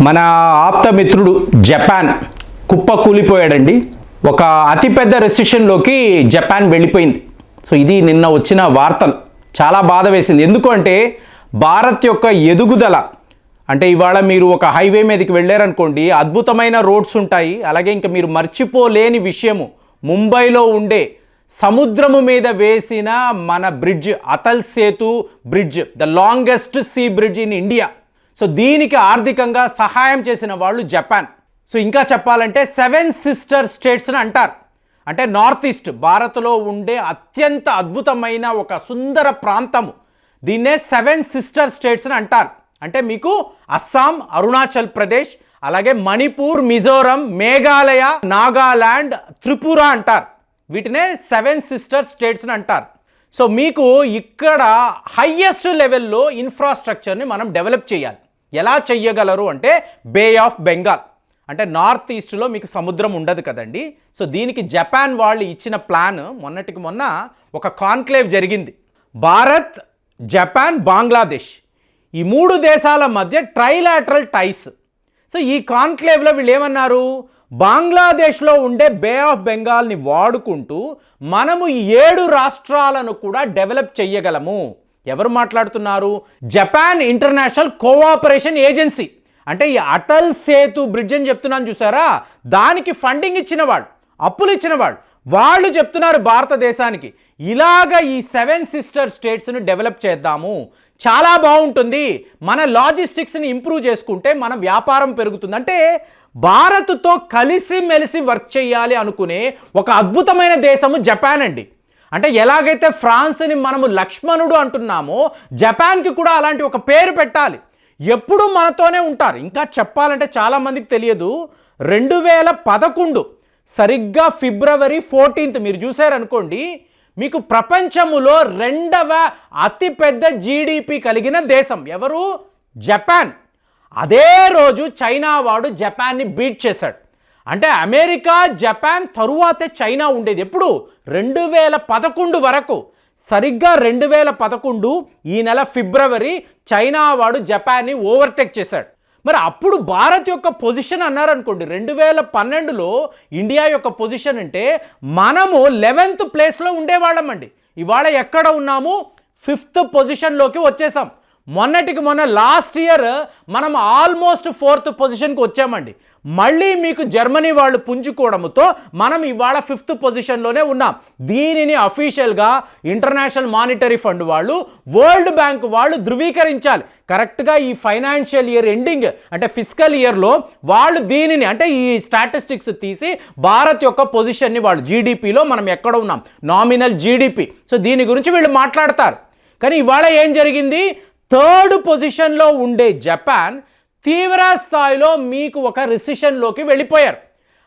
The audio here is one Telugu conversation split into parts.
మన ఆప్తమిత్రుడు జపాన్ కుప్ప కూలిపోయాడండి ఒక అతిపెద్ద రెసిషన్లోకి జపాన్ వెళ్ళిపోయింది. సో ఇది నిన్న వచ్చిన వార్తలు. చాలా బాధ వేసింది. ఎందుకంటే భారత్ యొక్క ఎదుగుదల అంటే ఇవాళ మీరు ఒక హైవే మీదకి వెళ్ళారనుకోండి అద్భుతమైన రోడ్స్ ఉంటాయి. అలాగే ఇంకా మీరు మర్చిపోలేని విషయము ముంబైలో ఉండే సముద్రము మీద వేసిన మన bridge Atal Setu bridge the longest sea bridge in India. So దీనికి ఆర్థికంగా సహాయం చేసిన వాళ్ళు జపాన్. సో ఇంకా చెప్పాలంటే సెవెన్ సిస్టర్ స్టేట్స్ని అంటారు. అంటే నార్త్ ఈస్ట్ భారత్లో ఉండే అత్యంత అద్భుతమైన ఒక సుందర ప్రాంతము. దీన్నే సెవెన్ సిస్టర్ స్టేట్స్ని అంటారు. అంటే మీకు అస్సాం అరుణాచల్ ప్రదేశ్ అలాగే మణిపూర్ మిజోరం మేఘాలయ నాగాలాండ్ త్రిపుర అంటారు. వీటినే సెవెన్ సిస్టర్ స్టేట్స్ని అంటారు. సో మీకు ఇక్కడ హయ్యెస్ట్ లెవెల్లో ఇన్ఫ్రాస్ట్రక్చర్ని మనం డెవలప్ చేయాలి. ఎలా చెయ్యగలరు అంటే బే ఆఫ్ బెంగాల్. అంటే నార్త్ ఈస్ట్లో మీకు సముద్రం ఉండదు కదండి. సో దీనికి జపాన్ వాళ్ళు ఇచ్చిన ప్లాన్ మొన్నటికి మొన్న ఒక కాన్క్లేవ్ జరిగింది. భారత్ జపాన్ బంగ్లాదేశ్ ఈ మూడు దేశాల మధ్య ట్రైలాటరల్ టైస్ సో ఈ కాన్క్లేవ్లో వీళ్ళు ఏమన్నారు బంగ్లాదేశ్లో ఉండే బే ఆఫ్ బెంగాల్ని వాడుకుంటూ మనము ఈ ఏడు రాష్ట్రాలను కూడా డెవలప్ చెయ్యగలము. ఎవరు మాట్లాడుతున్నారు? Japan International Cooperation Agency. అంటే ఈ అటల్ సేతు బ్రిడ్జ్ అని చెప్తున్నాను చూసారా? దానికి ఫండింగ్ ఇచ్చిన వాళ్ళు అప్పులు ఇచ్చిన వాళ్ళు వాళ్ళు చెప్తున్నారు భారతదేశానికి ఇలాగ ఈ సెవెన్ సిస్టర్ స్టేట్స్ను డెవలప్ చేద్దాము. చాలా బాగుంటుంది. మన లాజిస్టిక్స్ని ఇంప్రూవ్ చేసుకుంటే మన వ్యాపారం పెరుగుతుంది. అంటే భారత్తో కలిసి మెలిసి వర్క్ చేయాలి అనుకునే ఒక అద్భుతమైన దేశము జపాన్ అండి. అంటే ఎలాగైతే ఫ్రాన్స్ని మనము లక్ష్మణుడు అంటున్నామో జపాన్కి కూడా అలాంటి ఒక పేరు పెట్టాలి. ఎప్పుడు మనతోనే ఉంటారు. ఇంకా చెప్పాలంటే చాలామందికి తెలియదు. రెండు వేల పదకొండు సరిగ్గా ఫిబ్రవరి ఫోర్టీన్త్ మీరు చూసారనుకోండి మీకు ప్రపంచములో రెండవ అతిపెద్ద జీడిపి కలిగిన దేశం ఎవరు? జపాన్. అదే రోజు చైనా వాడు జపాన్ని బీట్ చేశాడు. అంటే అమెరికా జపాన్ తరువాతే చైనా ఉండేది. ఎప్పుడు? రెండు వేల పదకొండు వరకు. సరిగ్గా రెండు వేల పదకొండు ఈ నెల ఫిబ్రవరి చైనా వాడు జపాన్ని ఓవర్టేక్ చేశాడు. మరి అప్పుడు భారత్ యొక్క పొజిషన్ అన్నారనుకోండి రెండు వేల పన్నెండులో ఇండియా యొక్క పొజిషన్ అంటే మనము లెవెన్త్ ప్లేస్లో ఉండేవాళ్ళమండి. ఇవాళ ఎక్కడ ఉన్నాము? ఫిఫ్త్ పొజిషన్లోకి వచ్చేసాం. మొన్నటికి మొన్న లాస్ట్ ఇయర్ మనం ఆల్మోస్ట్ ఫోర్త్ పొజిషన్కి వచ్చామండి. మళ్ళీ మీకు జర్మనీ వాళ్ళు పుంజుకోవడంతో మనం ఇవాళ ఫిఫ్త్ పొజిషన్లోనే ఉన్నాం. దీనిని అఫీషియల్గా ఇంటర్నేషనల్ మానిటరీ ఫండ్ వాళ్ళు వరల్డ్ బ్యాంక్ వాళ్ళు ధృవీకరించాలి. కరెక్ట్గా ఈ ఫైనాన్షియల్ ఇయర్ ఎండింగ్ అంటే ఫిజికల్ ఇయర్లో వాళ్ళు దీనిని అంటే ఈ స్టాటిస్టిక్స్ తీసి భారత్ యొక్క పొజిషన్ని వాళ్ళు జీడిపిలో మనం ఎక్కడ ఉన్నాం? నామినల్ జీడిపి సో దీని గురించి వీళ్ళు మాట్లాడతారు. కానీ ఇవాళ ఏం జరిగింది? థర్డ్ పొజిషన్లో ఉండే జపాన్ తీవ్ర స్థాయిలో మీకు ఒక రిసిషన్లోకి వెళ్ళిపోయారు.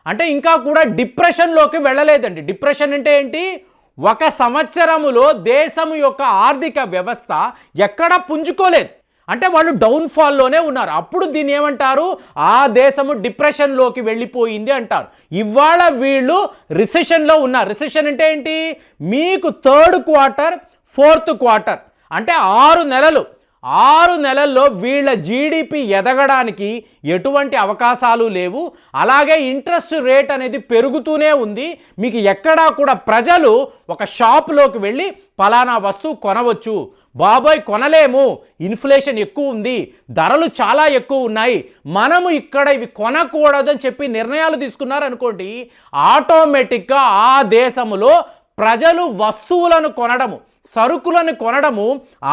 అంటే ఇంకా కూడా డిప్రెషన్లోకి వెళ్ళలేదండి. డిప్రెషన్ అంటే ఏంటి? ఒక సంవత్సరములో దేశం యొక్క ఆర్థిక వ్యవస్థ ఎక్కడ పుంజుకోలేదు. అంటే వాళ్ళు డౌన్ఫాల్లోనే ఉన్నారు. అప్పుడు దీన్ని ఏమంటారు? ఆ దేశము డిప్రెషన్లోకి వెళ్ళిపోయింది అంటారు. ఇవాళ వీళ్ళు రిసెషన్లో ఉన్నారు. రిసెషన్ అంటే ఏంటి? మీకు థర్డ్ క్వార్టర్ ఫోర్త్ క్వార్టర్. అంటే ఆరు నెలలు. ఆరు నెలల్లో వీళ్ళ జీడిపి ఎదగడానికి ఎటువంటి అవకాశాలు లేవు. అలాగే ఇంట్రెస్ట్ రేట్ అనేది పెరుగుతూనే ఉంది. మీకు ఎక్కడా కూడా ప్రజలు ఒక షాప్లోకి వెళ్ళి ఫలానా వస్తువు కొనవచ్చు. బాబాయ్ కొనలేము. ఇన్ఫ్లేషన్ ఎక్కువ ఉంది. ధరలు చాలా ఎక్కువ ఉన్నాయి. మనము ఇక్కడ ఇవి కొనకూడదని చెప్పి నిర్ణయాలు తీసుకున్నారనుకోండి ఆటోమేటిక్గా ఆ దేశంలో ప్రజలు వస్తువులను కొనడము సరుకులను కొనడము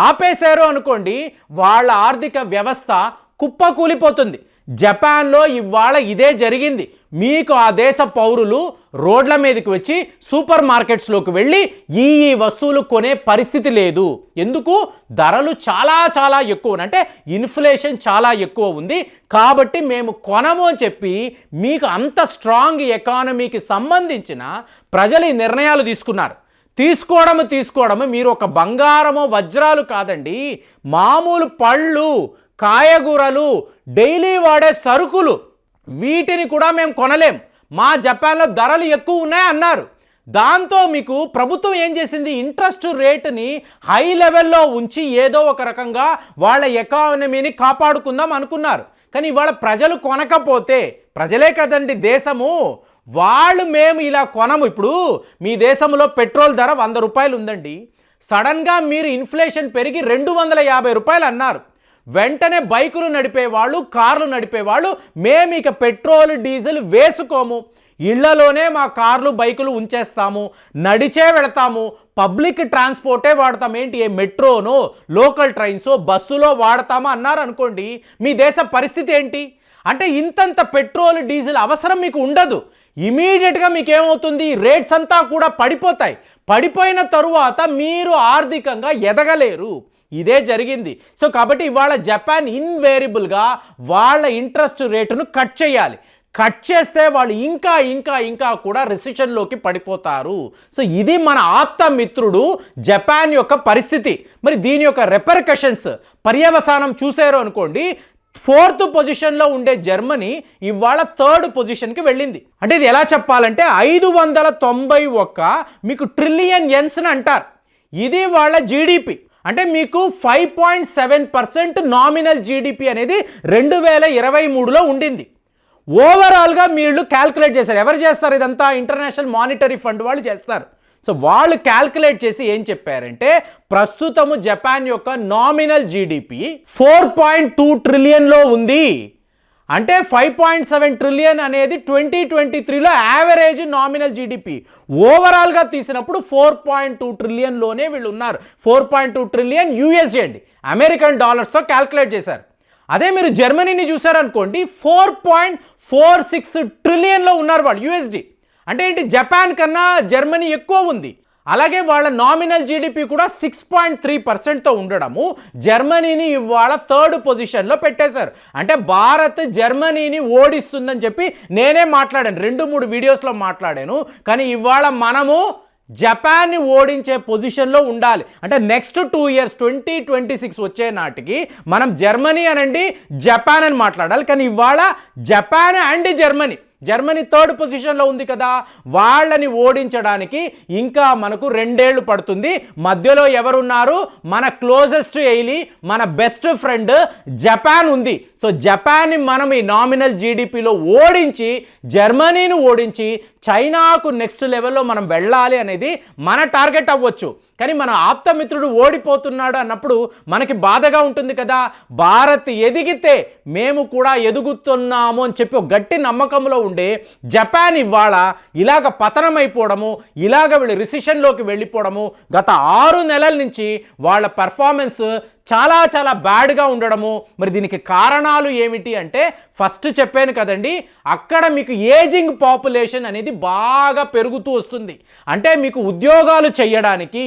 ఆపేశారు అనుకోండి వాళ్ళ ఆర్థిక వ్యవస్థ కుప్పకూలిపోతుంది. జపాన్లో ఇవాళ ఇదే జరిగింది. మీకు ఆ దేశ పౌరులు రోడ్ల మీదకి వచ్చి సూపర్ మార్కెట్స్లోకి వెళ్ళి ఈ ఈ వస్తువులు కొనే పరిస్థితి లేదు. ఎందుకు? ధరలు చాలా చాలా ఎక్కువ అంటే ఇన్ఫ్లేషన్ చాలా ఎక్కువ ఉంది. కాబట్టి మేము కొనము అని చెప్పి మీకు అంత స్ట్రాంగ్ ఎకానమీకి సంబంధించిన ప్రజలు ఈ నిర్ణయాలు తీసుకున్నారు. తీసుకోవడము తీసుకోవడము మీరు ఒక బంగారము వజ్రాలు కాదండి. మామూలు పళ్ళు కాయగూరలు డైలీ వాడే సరుకులు. వీటిని కూడా మేము కొనలేం. మా జపాన్లో ధరలు ఎక్కువ ఉన్నాయి అన్నారు. దాంతో మీకు ప్రభుత్వం ఏం చేసింది? ఇంట్రెస్ట్ రేటుని హై లెవెల్లో ఉంచి ఏదో ఒక రకంగా వాళ్ళ ఎకానమీని కాపాడుకుందాం అనుకున్నారు. కానీ ఇవాళ ప్రజలు కొనకపోతే ప్రజలే కదండి దేశము. వాళ్ళు మేము ఇలా కొనము. ఇప్పుడు మీ దేశంలో పెట్రోల్ ధర వంద రూపాయలు ఉందండి. సడన్గా మీరు ఇన్ఫ్లేషన్ పెరిగి రెండు వందల యాభై రూపాయలు అన్నారు. వెంటనే బైకులు నడిపేవాళ్ళు కార్లు నడిపేవాళ్ళు మేము ఇక పెట్రోల్ డీజిల్ వేసుకోము. ఇళ్ళలోనే మా కార్లు బైకులు ఉంచేస్తాము. నడిచే వెళతాము. పబ్లిక్ ట్రాన్స్పోర్టే వాడతాం. ఏంటి? ఏ మెట్రోనో లోకల్ ట్రైన్సో బస్సులో వాడతామా అన్నారు అనుకోండి మీ దేశ పరిస్థితి ఏంటి? అంటే ఇంతంత పెట్రోల్ డీజిల్ అవసరం మీకు ఉండదు. ఇమీడియట్గా మీకు ఏమవుతుంది రేట్స్ అంతా కూడా పడిపోతాయి. పడిపోయిన తరువాత మీరు ఆర్థికంగా ఎదగలేరు. ఇదే జరిగింది. సో కాబట్టి ఇవాళ జపాన్ ఇన్వేరియబుల్గా వాళ్ళ ఇంట్రెస్ట్ రేటును కట్ చేయాలి. కట్ చేస్తే వాళ్ళు ఇంకా ఇంకా ఇంకా కూడా రిసెషన్లోకి పడిపోతారు. సో ఇది మన ఆప్త మిత్రుడు జపాన్ యొక్క పరిస్థితి. మరి దీని యొక్క రెపర్కషన్స్ పర్యవసానం చూసారు అనుకోండి ఫోర్త్ పొజిషన్లో ఉండే జర్మనీ ఇవాళ థర్డ్ పొజిషన్కి వెళ్ళింది. అంటే ఇది ఎలా చెప్పాలంటే ఐదు వందల తొంభై ఒక్క మీకు ట్రిలియన్ ఎన్స్ని అంటారు. ఇది వాళ్ళ జీడిపి అంటే మీకు five point seven percent nominal GDP అనేది రెండు వేల ఇరవై మూడులో ఉండింది. ఓవరాల్గా వీళ్ళు క్యాల్కులేట్ చేశారు. ఎవరు చేస్తారు ఇదంతా? ఇంటర్నేషనల్ మానిటరీ ఫండ్ వాళ్ళు చేస్తారు. సో వాళ్ళు క్యాల్కులేట్ చేసి ఏం చెప్పారంటే ప్రస్తుతము జపాన్ యొక్క nominal GDP four point two ట్రిలియన్లో ఉంది. అంటే ఫైవ్ పాయింట్ సెవెన్ ట్రిలియన్ అనేది ట్వంటీ ట్వంటీ త్రీలో యావరేజ్ నామినల్ జీడిపి ఓవరాల్గా తీసినప్పుడు ఫోర్ పాయింట్ టూ ట్రిలియన్లోనే వీళ్ళు ఉన్నారు. Four point two trillion USD అండి. అమెరికన్ డాలర్స్తో క్యాల్కులేట్ చేశారు. అదే మీరు జర్మనీని చూసారనుకోండి ఫోర్ పాయింట్ ఫోర్ సిక్స్ ట్రిలియన్లో ఉన్నారు వాళ్ళు యూఎస్డి అంటే ఏంటి? జపాన్ కన్నా జర్మనీ ఎక్కువ ఉంది. అలాగే వాళ్ళ నామినల్ జీడిపి కూడా సిక్స్ పాయింట్ త్రీ పర్సెంట్తో ఉండడము. జర్మనీని ఇవాళ థర్డ్ పొజిషన్లో పెట్టేశారు. అంటే భారత్ జర్మనీని ఓడిస్తుందని చెప్పి నేనే మాట్లాడాను. రెండు మూడు వీడియోస్లో మాట్లాడాను. కానీ ఇవాళ మనము జపాన్ని ఓడించే పొజిషన్లో ఉండాలి. అంటే next two years twenty twenty six వచ్చే నాటికి మనం జర్మనీ అనండి జపాన్ అని మాట్లాడాలి. కానీ ఇవాళ Japan and Germany. Germany third పొజిషన్లో ఉంది కదా వాళ్ళని ఓడించడానికి ఇంకా మనకు రెండేళ్ళు పడుతుంది. మధ్యలో ఎవరున్నారు? మన క్లోజెస్ట్ ఎయిలీ మన బెస్ట్ ఫ్రెండ్ జపాన్ ఉంది. సో జపాన్ని మనం ఈ నామినల్ జీడిపిలో ఓడించి జర్మనీని ఓడించి చైనాకు నెక్స్ట్ లెవెల్లో మనం వెళ్ళాలి అనేది మన టార్గెట్ అవ్వచ్చు. కానీ మన ఆప్తమిత్రుడు ఓడిపోతున్నాడు అన్నప్పుడు మనకి బాధగా ఉంటుంది కదా. భారత్ ఎదిగితే మేము కూడా ఎదుగుతున్నాము అని చెప్పి ఒక గట్టి నమ్మకంలో ఉండే జపాన్ ఇవాళ ఇలాగ పతనమైపోవడము ఇలాగ వీళ్ళు రిసిషన్లోకి వెళ్ళిపోవడము గత ఆరు నెలల నుంచి వాళ్ళ పెర్ఫార్మెన్స్ చాలా చాలా బ్యాడ్గా ఉండడము. మరి దీనికి కారణాలు ఏమిటి అంటే ఫస్ట్ చెప్పాను కదండి అక్కడ మీకు ఏజింగ్ పాపులేషన్ అనేది బాగా పెరుగుతూ వస్తుంది. అంటే మీకు ఉద్యోగాలు చేయడానికి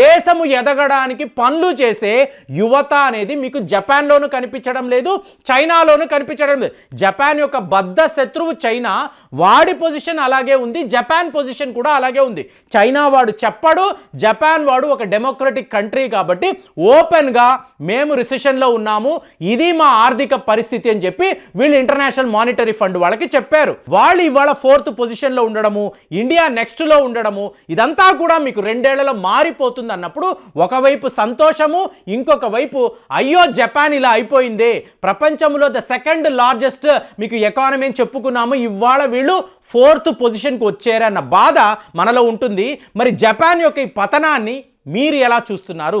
దేశము ఎదగడానికి పనులు చేసే యువత అనేది మీకు జపాన్లోనూ కనిపించడం లేదు చైనాలోనూ కనిపించడం లేదు. జపాన్ యొక్క బద్ద శత్రువు చైనా వాడి పొజిషన్ అలాగే ఉంది జపాన్ పొజిషన్ కూడా అలాగే ఉంది. చైనా వాడు చెప్పడు జపాన్ వాడు ఒక డెమోక్రటిక్ కంట్రీ కాబట్టి ఓపెన్గా మేము రిసెషన్లో ఉన్నాము ఇది మా ఆర్థిక పరిస్థితి అని చెప్పి వీళ్ళు ఇంటర్నేషనల్ మానిటరీ ఫండ్ వాళ్ళకి చెప్పారు. వాళ్ళు ఇవాళ ఫోర్త్ పొజిషన్లో ఉండడము ఇండియా నెక్స్ట్లో ఉండడము ఇదంతా కూడా మీకు రెండేళ్ళలో మారిపోతుంది అన్నప్పుడు ఒకవైపు సంతోషము ఇంకొక వైపు అయ్యో జపాన్ ఇలా అయిపోయిందే ప్రపంచంలో ద సెకండ్ లార్జెస్ట్ మీకు ఎకానమీ అని చెప్పుకున్నాము ఇవాళ వీళ్ళు ఫోర్త్ పొజిషన్కి వచ్చారన్న బాధ మనలో ఉంటుంది. మరి జపాన్ యొక్క ఈ పతనాన్ని మీరు ఎలా చూస్తున్నారు?